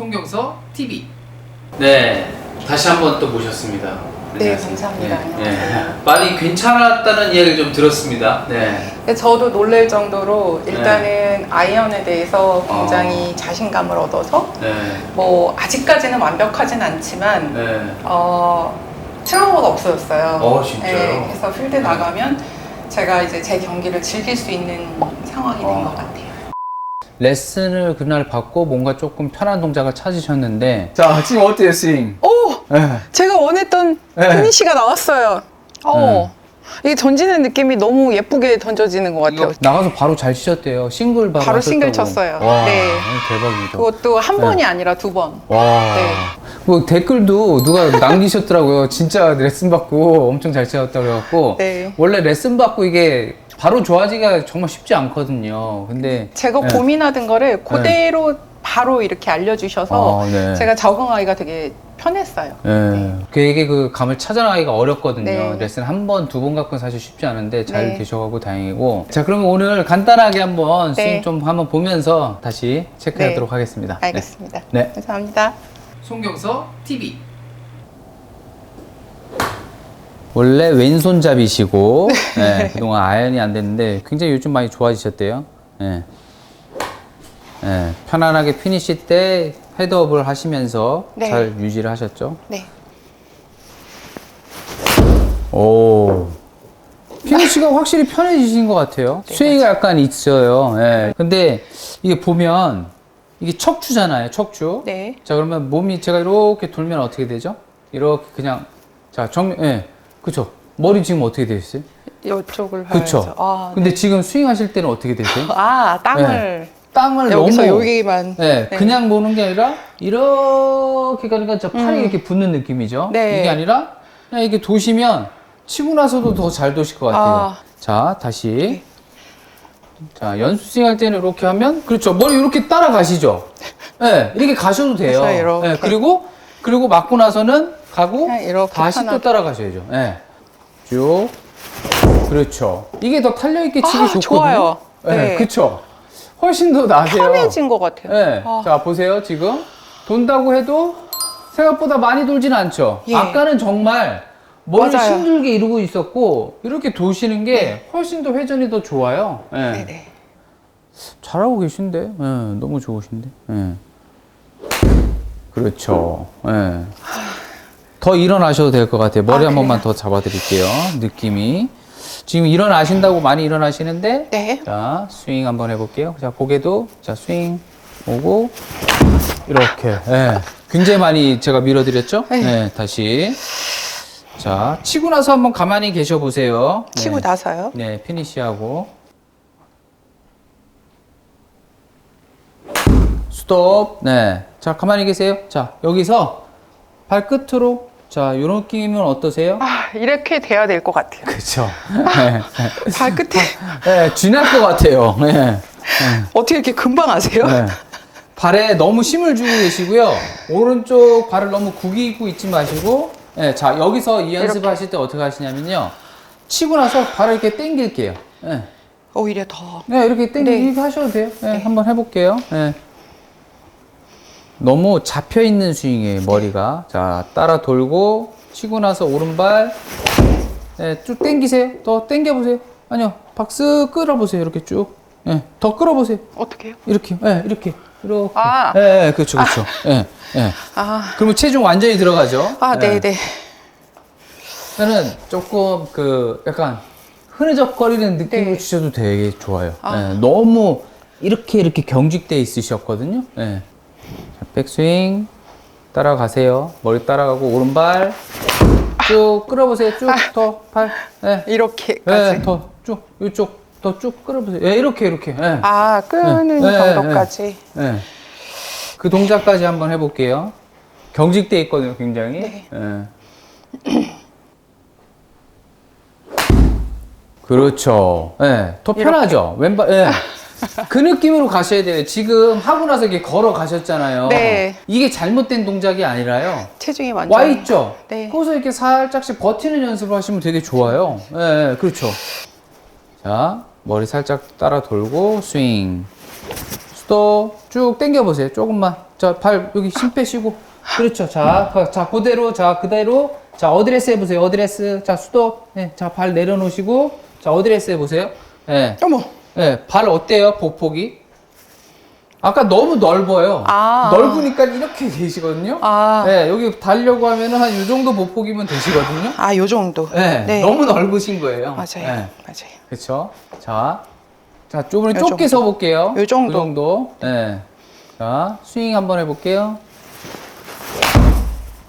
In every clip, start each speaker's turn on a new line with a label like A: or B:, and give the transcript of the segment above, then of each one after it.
A: 송경서 TV. 네, 다시 한번 또 모셨습니다.
B: 네. 감사합니다.
A: 네, 네. 많이 괜찮았다는 이야기를 좀 들었습니다. 네.
B: 근데 저도 놀랄 정도로 일단은 아이언에 대해서 굉장히
A: 어.
B: 자신감을 얻어서
A: 네.
B: 뭐 아직까지는 완벽하진 않지만
A: 네.
B: 어, 트라우마가 없어졌어요.
A: 어, 진짜요?
B: 네, 그래서 필드
A: 네.
B: 나가면 제가 이제 제 경기를 즐길 수 있는 상황이 된
A: 어.
B: 것 같아요.
A: 레슨을 그날 받고 뭔가 조금 편한 동작을 찾으셨는데 자 지금 어때요 스윙?
B: 오!
A: 네.
B: 제가 원했던
A: 네.
B: 피니시가 나왔어요. 어. 이게 던지는 느낌이 너무 예쁘게 던져지는 것 같아요.
A: 나가서 바로 잘 치셨대요. 싱글 바로,
B: 바로 싱글
A: 하셨다고.
B: 쳤어요.
A: 와,
B: 네.
A: 대박이죠.
B: 그것도 한
A: 네.
B: 번이 아니라 두 번.
A: 와.
B: 네.
A: 뭐 댓글도 누가 남기셨더라고요. 진짜 레슨 받고 엄청 잘 치셨다고 그래갖고.
B: 네.
A: 원래 레슨 받고 이게 바로 좋아지기가 정말 쉽지 않거든요. 근데.
B: 제가
A: 네.
B: 고민하던 거를 그대로 바로 이렇게 알려주셔서
A: 아, 네.
B: 제가 적응하기가 되게 편했어요.
A: 예. 되게 그 감을 찾아나가기가 어렵거든요.
B: 네.
A: 레슨 한 번, 두 번 갖고는 사실 쉽지 않은데 잘
B: 네.
A: 계셔가고 다행이고. 자, 그러면 오늘 간단하게 한번
B: 네.
A: 스윙 좀 한번 보면서 다시 체크하도록
B: 네.
A: 하겠습니다.
B: 알겠습니다.
A: 네.
B: 감사합니다.
A: 송경서 TV. 원래 왼손잡이시고 예, 그동안 아연이 안 됐는데 굉장히 요즘 많이 좋아지셨대요. 예. 예, 편안하게 피니시 때 헤드업을 하시면서
B: 네.
A: 잘 유지를 하셨죠.
B: 네.
A: 오. 피니시가 확실히 편해지신 것 같아요.
B: 네,
A: 스웨이가 약간 있어요. 예. 근데 이게 보면 이게 척추잖아요. 척추.
B: 네.
A: 자 그러면 몸이 제가 이렇게 돌면 어떻게 되죠? 이렇게 그냥 자 정, 예, 그쵸. 머리 지금 어떻게 되어 있어요?
B: 이쪽을
A: 그쵸.
B: 봐야죠. 아,
A: 근데 지금 스윙하실 때는 어떻게 되세요?
B: 아 땅을
A: 땅을
B: 여기서
A: 너무
B: 여기만.
A: 네,
B: 네.
A: 그냥 보는 게 아니라 이렇게 가니까 저 팔이 이렇게 붙는 느낌이죠.
B: 음. 네.
A: 이게 아니라 그냥 이렇게 도시면 치고 나서도 더잘 도실 것 같아요.
B: 아.
A: 자, 다시. 자, 연습 스윙 할 때는 이렇게 하면 그렇죠. 머리 이렇게 따라가시죠. 네, 이렇게 가셔도 돼요.
B: 이렇게.
A: 네, 그리고 그리고 맞고 나서는 가고
B: 그냥 이렇게
A: 다시 또
B: 편하게.
A: 따라가셔야죠. 네. 쭉. 그렇죠. 이게 더 탄력 있게 치기
B: 아,
A: 좋거든요.
B: 좋아요.
A: 네,
B: 네.
A: 그렇죠. 훨씬 더 나세요.
B: 편해진 것 같아요.
A: 네.
B: 아.
A: 자, 보세요. 지금 돈다고 해도 생각보다 많이 돌지는 않죠.
B: 예.
A: 아까는 정말
B: 맞아요.
A: 힘들게 이루고 있었고 이렇게 도시는 게 훨씬 더 회전이 더 좋아요. 네.
B: 네네.
A: 잘하고 계신데, 네, 너무 좋으신데. 네. 그렇죠. 네. 더 일어나셔도 될 것 같아요. 머리
B: 아,
A: 한 번만? 더 잡아드릴게요. 느낌이. 지금 일어나신다고 많이 일어나시는데,
B: 네.
A: 자, 스윙 한번 해볼게요. 자, 고개도, 자, 스윙 오고, 이렇게. 예. 굉장히 많이 제가 밀어드렸죠?
B: 네.
A: 네, 다시. 자, 치고 나서 한번 가만히 계셔 보세요.
B: 치고
A: 네.
B: 나서요.
A: 네, 피니시하고. 스톱. 네. 자, 가만히 계세요. 자, 여기서 발끝으로. 자, 요런 느낌은 어떠세요?
B: 아 이렇게 돼야 될 것 같아요.
A: 네.
B: 발끝에
A: 네, 쥐날 것 같아요. 네.
B: 어떻게 이렇게 금방 아세요?
A: 네. 발에 너무 힘을 주고 계시고요. 오른쪽 발을 너무 구기고 있지 마시고, 네, 자, 여기서 이 연습. 하실 때 어떻게 하시냐면요. 치고 나서 발을 이렇게 당길게요. 네.
B: 오히려 더.
A: 네, 이렇게
B: 네.
A: 이렇게 하셔도 돼요. 네, 한번 해볼게요. 네. 너무 잡혀 있는 스윙이에요, 머리가. 자, 따라 돌고, 치고 나서 오른발, 네, 쭉 당기세요. 더 당겨 보세요. 아니요, 박스 끌어 보세요. 이렇게 쭉. 네, 더 끌어 보세요.
B: 어떻게 해요?
A: 이렇게, 네, 이렇게. 이렇게.
B: 아.
A: 네, 네, 그렇죠, 그렇죠. 네, 네.
B: 아,
A: 그러면 체중 완전히 들어가죠.
B: 아, 네네.
A: 저는 조금 그 약간 흐느적거리는 느낌을
B: 네.
A: 주셔도 되게 좋아요.
B: 아.
A: 네, 너무 이렇게 이렇게 경직돼 있으셨거든요. 네. 자, 백스윙 따라가세요. 머리 따라가고 오른발 쭉 끌어보세요. 쭉더 팔. 네.
B: 이렇게까지.
A: 네, 더쭉 이쪽 더 쭉 끌어보세요. 네, 이렇게 이렇게. 네.
B: 아, 끄는
A: 네, 네,
B: 정도까지.
A: 네. 그 동작까지 한번 해볼게요. 경직돼 있거든요, 굉장히.
B: 네.
A: 네. 그렇죠. 네. 더. 편하죠. 왼발. 네. 그 느낌으로 가셔야 돼요. 지금 하고 나서 이렇게 걸어 가셨잖아요.
B: 네.
A: 이게 잘못된 동작이 아니라요.
B: 체중이 완전.
A: 와 있죠.
B: 네.
A: 거기서 이렇게 살짝씩 버티는 연습을 하시면 되게 좋아요. 네, 네, 그렇죠. 자, 머리 살짝 따라 돌고 스윙. 스톱 쭉 당겨 보세요. 조금만. 자, 발 여기 힘 빼시고. 그렇죠. 자, 그- 자, 그대로, 자, 그대로. 자, 어드레스 해 보세요. 어드레스. 자, 수도. 네, 자, 발 내려놓으시고. 자, 어드레스 해 보세요. 예.
B: 어머.
A: 네, 발 어때요? 보폭이? 아까 너무 넓어요.
B: 아.
A: 넓으니까 이렇게 되시거든요.
B: 아.
A: 네, 여기 달려고 하면은 한이 정도 보폭이면 되시거든요.
B: 아, 요 정도.
A: 네, 너무 넓으신 거예요.
B: 맞아요.
A: 네,
B: 맞아요.
A: 그렇죠. 자, 자,
B: 좀요
A: 좁게
B: 정도.
A: 서볼게요.
B: 요 정도.
A: 그 정도. 네. 자, 스윙 한번 해볼게요.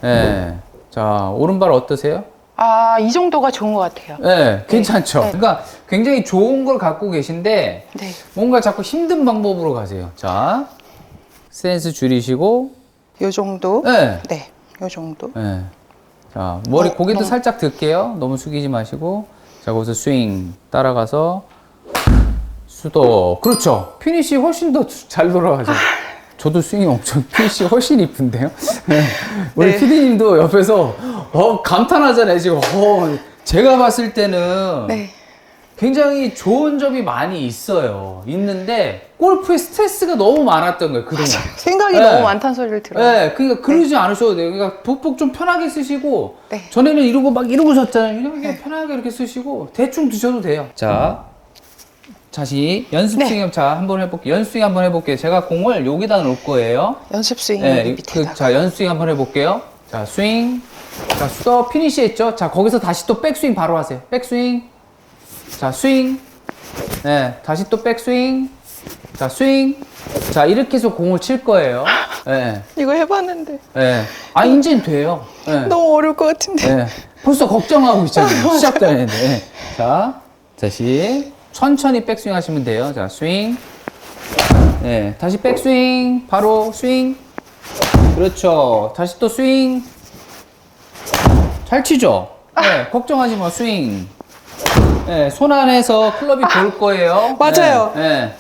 A: 네. 자, 오른발 어떠세요?
B: 아, 이 정도가 좋은 것 같아요.
A: 네, 괜찮죠.
B: 네.
A: 그러니까 굉장히 좋은 걸 갖고 계신데
B: 네.
A: 뭔가 자꾸 힘든 방법으로 가세요. 자, 센스 줄이시고,
B: 요 정도.
A: 네.
B: 네. 요 정도.
A: 네. 자, 머리
B: 어,
A: 고개도
B: 너무-
A: 살짝 들게요. 너무 숙이지 마시고. 자, 거기서 스윙 따라가서 수도. 그렇죠. 피니시 훨씬 더 잘 돌아가죠. 저도 스윙이 엄청 피니시 훨씬 이쁜데요. 네. 우리
B: 네.
A: 피디님도 옆에서 어, 감탄하잖아요. 지금 어, 제가 봤을 때는
B: 네.
A: 굉장히 좋은 점이 많이 있어요. 있는데 골프에 스트레스가 너무 많았던 거예요. 그동안.
B: 생각이
A: 네.
B: 너무 많다는 소리를 들어요.
A: 네, 그러니까 그러지 않으셔도 돼요. 그러니까 보폭 좀 편하게 쓰시고
B: 네.
A: 전에는 이러고 막 이러고 셨잖아요. 이렇게 편하게 이렇게 쓰시고 대충 드셔도 돼요. 자, 다시 연습
B: 네.
A: 스윙 자 한번 해볼게요. 연습 스윙 한번 해볼게요. 제가 공을 여기다 놓을 거예요.
B: 연습 스윙
A: 네,
B: 여기
A: 그,
B: 밑에다가.
A: 자 연습 스윙 한번 해볼게요. 자 스윙, 자 스톱 피니시 했죠. 자 거기서 다시 또 백스윙 바로 하세요. 백스윙, 자 스윙, 네 다시 또 백스윙, 자 스윙, 자 이렇게 해서 공을 칠 거예요. 네.
B: 이거 해봤는데
A: 예. 아, 이제는 돼요. 예.
B: 너무 어려울 것 같은데.
A: 예. 벌써 걱정하고 있잖아요. 시작도 안 했는데. 예. 자, 다시 천천히 백스윙 하시면 돼요. 자, 스윙. 예. 다시 백스윙. 바로 스윙. 그렇죠. 다시 또 스윙. 잘 치죠? 예. 걱정하지 마. 스윙. 예. 손 안에서 클럽이 볼 거예요.
B: 맞아요.
A: 예. 예.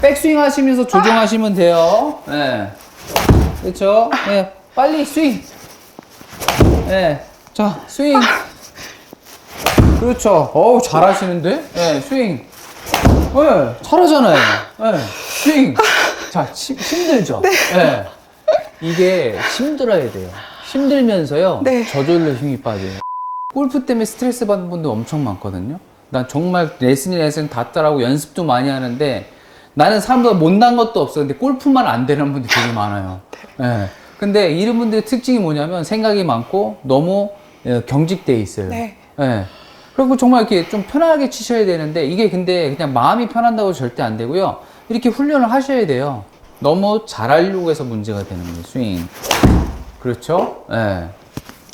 A: 백스윙 하시면서 조정하시면 돼요. 예. 그렇죠? 예. 빨리 스윙. 예. 자, 스윙. 그렇죠. 어우, 잘하시는데? 예, 스윙. 예, 잘하잖아요. 예, 스윙. 자, 치- 힘들죠? 예. 이게 힘들어야 돼요. 힘들면서요.
B: 네.
A: 저절로 힘이 빠져요. 골프 때문에 스트레스 받는 분들 엄청 많거든요. 난 정말 레슨이 레슨 다 따라하고 연습도 많이 하는데 나는 사람보다 못난 것도 없어. 근데 골프만 안 되는 분들이 되게 많아요. 예. 근데 이런 분들의 특징이 뭐냐면 생각이 많고 너무 예, 경직돼 있어요.
B: 네.
A: 예. 그리고 정말 이렇게 좀 편하게 치셔야 되는데 이게 근데 그냥 마음이 편한다고 절대 안 되고요. 이렇게 훈련을 하셔야 돼요. 너무 잘하려고 해서 문제가 되는 거예요. 스윙. 그렇죠? 예.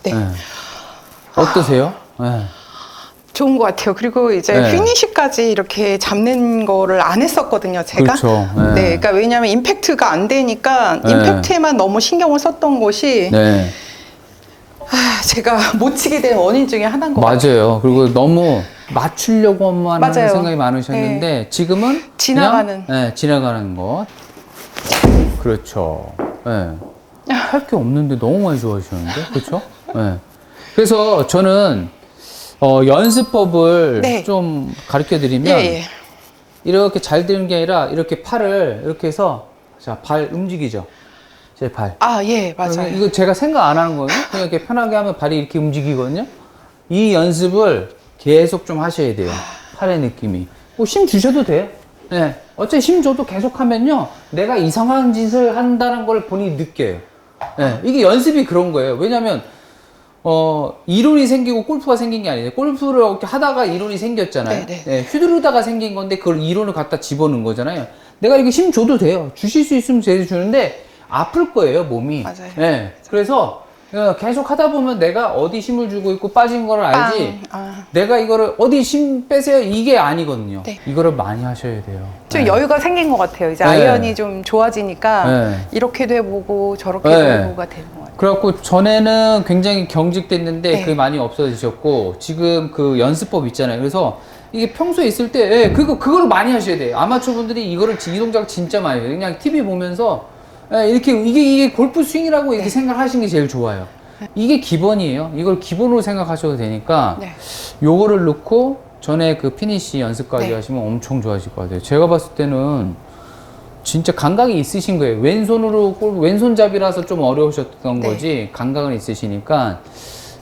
B: 네.
A: 예. 어떠세요? 예.
B: 좋은 것 같아요. 그리고 이제
A: 네.
B: 피니시까지 이렇게 잡는 거를 안 했었거든요, 제가.
A: 그렇죠. 네.
B: 네. 그러니까 왜냐하면 임팩트가 안 되니까
A: 네.
B: 임팩트에만 너무 신경을 썼던 것이
A: 네.
B: 아, 제가 못 치게 된 원인 중에 하나인 것 같아요.
A: 맞아요. 그리고 너무 맞추려고만 하는
B: 맞아요.
A: 생각이 많으셨는데 지금은
B: 지나가는.
A: 그냥, 네, 지나가는 것. 그렇죠. 네. 할게 없는데 너무 많이 좋아하시는데, 그렇죠? 네. 그래서 저는 어, 연습법을
B: 네.
A: 좀 가르쳐 드리면
B: 예, 예.
A: 이렇게 잘 되는 게 아니라 이렇게 팔을 이렇게 해서 자, 발 움직이죠. 제 팔.
B: 아, 예, 맞아요.
A: 이거 제가 생각 안 하는 거예요. 그냥 이렇게 편하게 하면 발이 이렇게 움직이거든요. 이 연습을 계속 좀 하셔야 돼요. 팔의 느낌이. 뭐 힘 주셔도 돼요. 네. 어차피 힘 줘도 계속 하면요. 내가 이상한 짓을 한다는 걸 본인이 느껴요. 네. 이게 연습이 그런 거예요. 왜냐면, 어, 이론이 생기고 골프가 생긴 게 아니에요. 골프를 이렇게 하다가 이론이 생겼잖아요.
B: 네, 네.
A: 네, 휘두르다가 생긴 건데 그걸 이론을 갖다 집어넣은 거잖아요. 내가 이렇게 힘 줘도 돼요. 주실 수 있으면 제일 주는데 아플 거예요, 몸이.
B: 맞아요.
A: 네. 그래서 어, 계속 하다 보면 내가 어디 힘을 주고 있고 빠진 걸 알지.
B: 빵. 아,
A: 내가 이거를 어디 힘 빼세요 이게 아니거든요.
B: 네.
A: 이거를 많이 하셔야 돼요.
B: 좀
A: 네.
B: 여유가 생긴 것 같아요. 이제
A: 네.
B: 아이언이 좀 좋아지니까
A: 네.
B: 이렇게도 해보고 저렇게도
A: 네.
B: 해보고가 되는 것 같아요.
A: 그래갖고 전에는 굉장히 경직됐는데
B: 네.
A: 그게 많이 없어지셨고 지금 그 연습법 있잖아요. 그래서 이게 평소에 있을 때 예, 그거 그걸 많이 하셔야 돼요. 아마추어 분들이 이거를 이 동작 진짜 많이 해요. 그냥 TV 보면서 예, 이렇게 이게 이게 골프 스윙이라고
B: 네.
A: 이렇게 생각하시는 게 제일 좋아요. 이게 기본이에요. 이걸 기본으로 생각하셔도 되니까
B: 네.
A: 요거를 넣고 전에 그 피니시 연습까지
B: 네.
A: 하시면 엄청 좋아하실 것 같아요. 제가 봤을 때는 진짜 감각이 있으신 거예요. 왼손으로 골 왼손잡이라서 좀 어려우셨던
B: 네.
A: 거지 감각은 있으시니까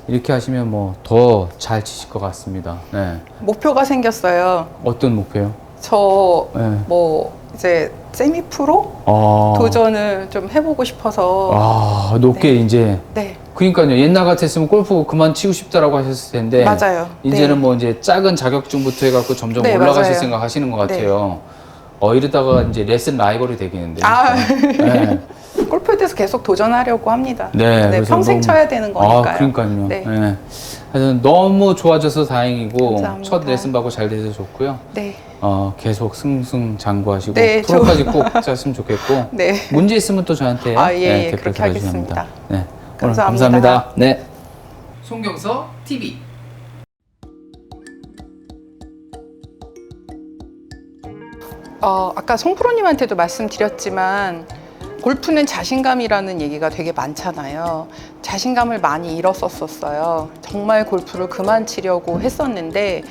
A: 이렇게 하시면 뭐 더 잘 치실 것 같습니다. 네.
B: 목표가 생겼어요.
A: 어떤 목표요?
B: 저
A: 네.
B: 뭐 이제 세미 프로
A: 아,
B: 도전을 좀 해보고 싶어서
A: 아 높게 이제
B: 네
A: 그러니까요. 옛날 같았으면 골프 그만 치고 싶다라고 하셨을 텐데
B: 맞아요.
A: 이제는
B: 네.
A: 뭐 이제 작은 자격증부터 해갖고 점점
B: 네,
A: 올라가실
B: 맞아요.
A: 생각 하시는 것 같아요. 어 이러다가 이제 레슨 라이벌이 되겠는데요.
B: 아.
A: 네.
B: 골프에 대해서 계속 도전하려고 합니다.
A: 네, 그래서
B: 평생
A: 너무-
B: 쳐야 되는 거니까요.
A: 아, 그러니까요.
B: 네.
A: 네. 하여튼 너무 좋아져서 다행이고
B: 감사합니다.
A: 첫 레슨 받고 잘 돼서 좋고요.
B: 네.
A: 어, 계속 승승장구하시고
B: 네,
A: 프로까지 꼭 짰으면 좋겠고
B: 네.
A: 문제 있으면 또 저한테
B: 아, 예, 예,
A: 대표
B: 그렇게
A: 들어주시면
B: 하겠습니다.
A: 합니다. 네. 오늘
B: 감사합니다.
A: 감사합니다. 네. 송경서 TV.
B: 어, 아까 송프로님한테도 말씀드렸지만 골프는 자신감이라는 얘기가 되게 많잖아요. 자신감을 많이 잃었었어요. 정말 골프를 그만 치려고 했었는데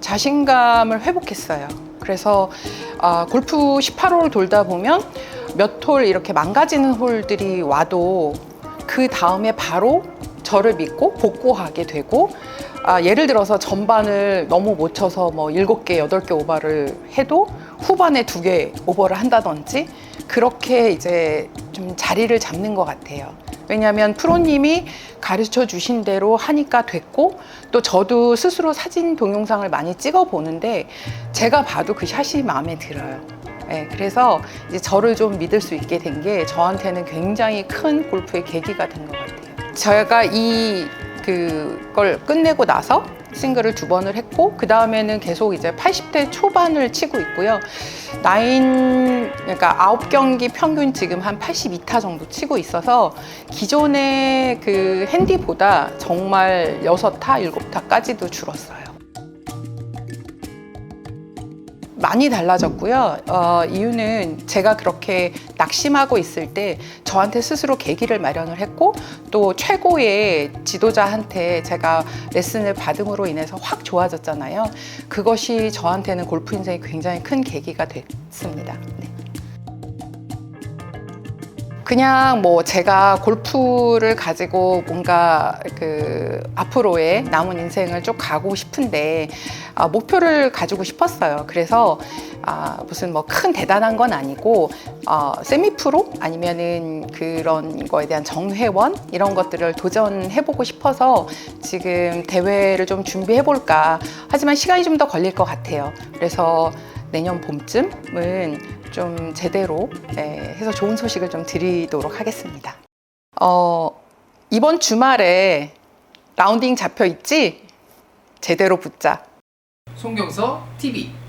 B: 자신감을 회복했어요. 그래서 아, 골프 18홀 돌다 보면 몇 홀 이렇게 망가지는 홀들이 와도 그 다음에 바로 저를 믿고 복구하게 되고 아, 예를 들어서 전반을 너무 못 쳐서 뭐 7개, 8개 오버를 해도 후반에 2개 오버를 한다든지 그렇게 이제 좀 자리를 잡는 것 같아요. 왜냐하면 프로님이 가르쳐 주신 대로 하니까 됐고 또 저도 스스로 사진 동영상을 많이 찍어 보는데 제가 봐도 그 샷이 마음에 들어요. 네, 그래서 이제 저를 좀 믿을 수 있게 된 게 저한테는 굉장히 큰 골프의 계기가 된 것 같아요. 제가 이 그걸 끝내고 나서 싱글을 두 번을 했고 그 다음에는 계속 이제 80대 초반을 치고 있고요. 나인 그러니까 아홉 경기 평균 지금 한 82타 정도 치고 있어서 기존의 그 핸디보다 정말 6타, 7타까지도 줄었어요. 많이 달라졌고요. 어, 이유는 제가 그렇게 낙심하고 있을 때 저한테 스스로 계기를 마련을 했고 또 최고의 지도자한테 제가 레슨을 받음으로 인해서 확 좋아졌잖아요. 그것이 저한테는 골프 인생에 굉장히 큰 계기가 됐습니다. 네. 그냥 뭐 제가 골프를 가지고 뭔가 그 앞으로의 남은 인생을 쭉 가고 싶은데 아, 목표를 가지고 싶었어요. 그래서 아, 무슨 뭐 큰 대단한 건 아니고 어, 세미 프로 아니면은 그런 거에 대한 정회원 이런 것들을 도전해보고 싶어서 지금 대회를 좀 준비해볼까. 하지만 시간이 좀 더 걸릴 것 같아요. 그래서 내년 봄쯤은 좀 제대로 예, 해서 좋은 소식을 좀 드리도록 하겠습니다. 어, 이번 주말에 라운딩 잡혀 있지? 제대로 붙자.
A: 송경서 TV.